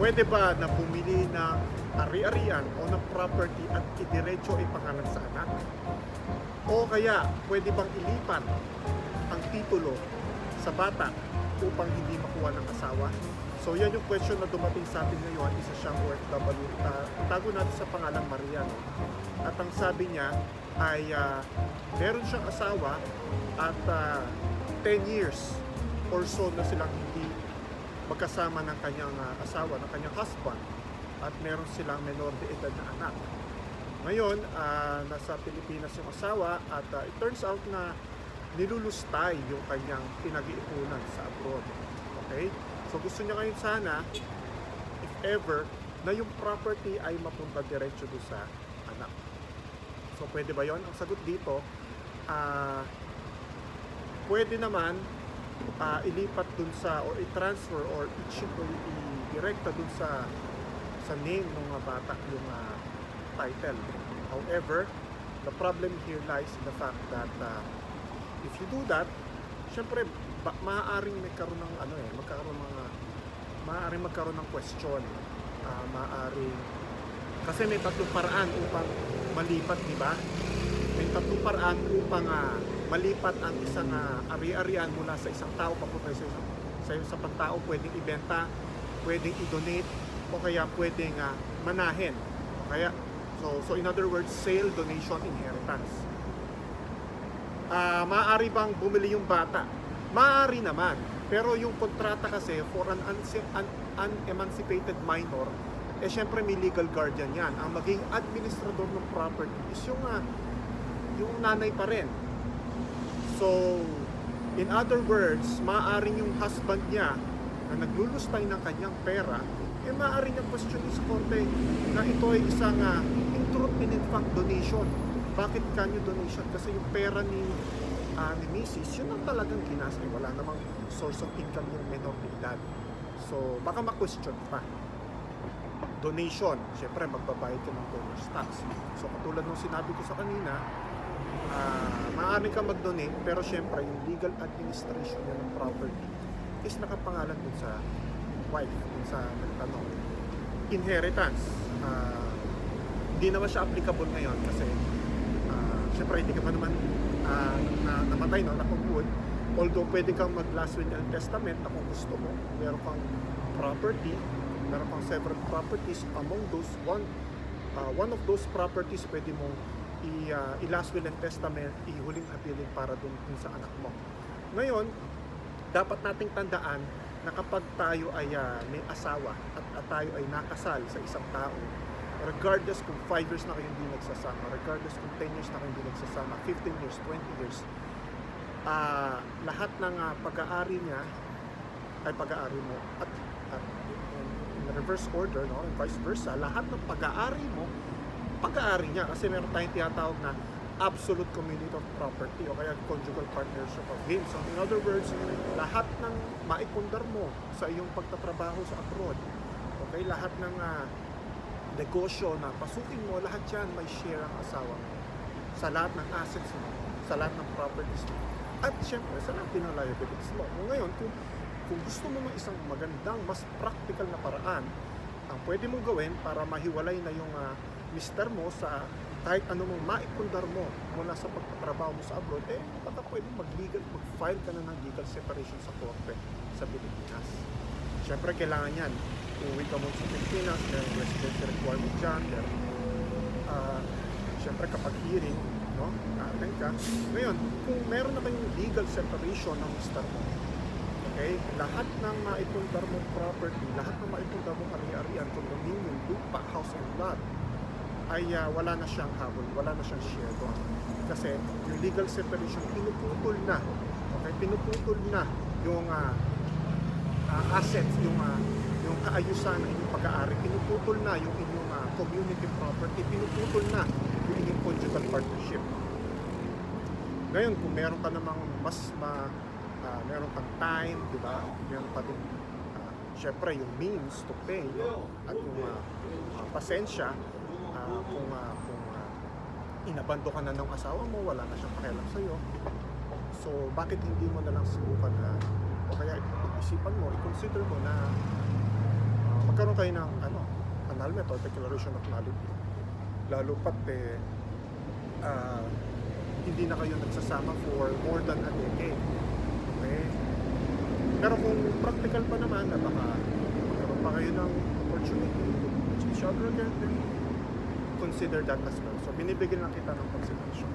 pwede ba na bumili ng ari-arian o ng property at idiretso ipangalan sa anak? O kaya, pwede bang ilipat ang titulo sa bata upang hindi makuha ng asawa? So yan yung question na dumating sa atin ngayon, isa siyang OFW. Uh, itago natin sa pangalang Mariano. At ang sabi niya ay ah, meron siyang asawa at ah, 10 years or so na silang hindi magkasama ng kanyang ah, asawa, ng kanyang husband at meron silang menor de edad na anak. Ngayon, ah, nasa Pilipinas yung asawa at ah, it turns out na nilulustay yung kanyang pinag-iipunan sa abroad. Okay? So gusto niya ngayon sana, if ever, na yung property ay mapunta diretso doon sa anak. So pwede ba yon? Ang sagot dito, ah pwede naman ah, ilipat dun sa or i-transfer or i-direkta dun sa sa name ng mga bata yung ah, title. However, the problem here lies in the fact that ah, if you do that, syempre ba, maaaring magkaroon ng ano eh, magkaroon mga maaaring magkaroon ng question. Ah, maaaring kasi may tatlong paraan upang malipat, di ba? Tatlong paraan upang ah, malipat ang isang ah, ari-arian mula sa isang tao papunta sa isang sa isang pantao, pwedeng ibenta, pwedeng i-donate, o kaya pwedeng ah, manahin. Kaya, so, so in other words, sale, donation, inheritance. Ah, maaari bang bumili yung bata? Maaari naman. Pero yung kontrata kasi for an, unse- un- unemancipated minor, eh syempre may legal guardian yan. Ang maging administrador ng property is yung, ah, yung nanay pa rin. So, in other words, maaaring yung husband niya na naglulustay ng kanyang pera, eh maaari niyang question sa korte na ito ay isang uh, in truth and in fact donation. Bakit kanyo donation? Kasi yung pera ni ah, ni Mrs. yun ang talagang ginastos. Eh, wala namang source of income yung menor de edad. So, baka ma-question pa. Donation, syempre magbabayad ka ng donor's tax. So, katulad ng sinabi ko sa kanina, ah maaari ka mag-donate pero syempre yung legal administration ng property is nakapangalan dun sa wife, dun sa nagtanong. Inheritance. ah, hindi naman siya applicable ngayon kasi ah, syempre hindi ka pa naman ah, na, namatay no, nakugod. Although pwede kang mag last will and testament na kung gusto mo, meron kang property, meron kang several properties among those one uh, one of those properties pwede mong i, uh, i-last will and testament, ihuling habilin para dun, dun sa anak mo. Ngayon, dapat nating tandaan na kapag tayo ay uh, may asawa at, at tayo ay nakasal sa isang tao, regardless kung 5 years na kayo hindi nagsasama, regardless kung 10 years na kayo hindi nagsasama, 15 years, 20 years, ah lahat ng ah, pag-aari niya ay pag-aari mo at, at in, in reverse order no and vice versa lahat ng pag-aari mo pag-aari niya kasi meron tayong tinatawag na absolute community of property o kaya conjugal partnership of gains. So in other words, lahat ng maipundar mo sa iyong pagtatrabaho sa abroad, okay, lahat ng ah, negosyo na pasukin mo, lahat yan may share ang asawa mo sa lahat ng assets mo, sa lahat ng properties mo. At syempre, sa lahat din ng liabilities mo. Ngayon, kung, kung gusto mo ng isang magandang, mas practical na paraan, ang pwede mong gawin para mahiwalay na yung ah, mister mo sa kahit mong maipundar mo mula sa pagtatrabaho mo sa abroad, eh baka pwede mag-legal, mag-file ka na ng legal separation sa korte sa Pilipinas. Siyempre, kailangan yan. Uwi ka mo sa Pilipinas, may residency requirement dyan, may ah, siyempre kapag hearing, no, attend ka. Ngayon, kung meron na kayong legal separation ng mister mo, okay, lahat ng maipundar mong property, lahat ng maipundar mong ari-arian, condominium, lupa, house and lot, ay ah, wala na siyang habol, wala na siyang share doon. Kasi yung legal separation, pinuputol na. Okay, pinuputol na yung ah, ah, assets, yung ah, yung kaayusan ng pag-aari, pinuputol na yung inyong ah, community property, pinuputol na yung inyong conjugal partnership. Ngayon, kung meron ka namang mas ma, ah, meron kang time, di ba? Meron pa din, ah, syempre, yung means to pay at yung ah, ah, pasensya, ah, kung, ah, kung ah, inabando ka na ng asawa mo, wala na siyang pakialam sa'yo. So, bakit hindi mo na lang subukan na, o kaya isipan mo, i-consider mo na ah, magkaroon kayo ng ano, annulment or declaration of nullity. Lalo pat eh, ah, hindi na kayo nagsasama for more than a decade. Okay? Pero kung practical pa naman na baka magkaroon pa kayo ng opportunity other again, then consider that as well. So binibigyan lang kita ng consideration.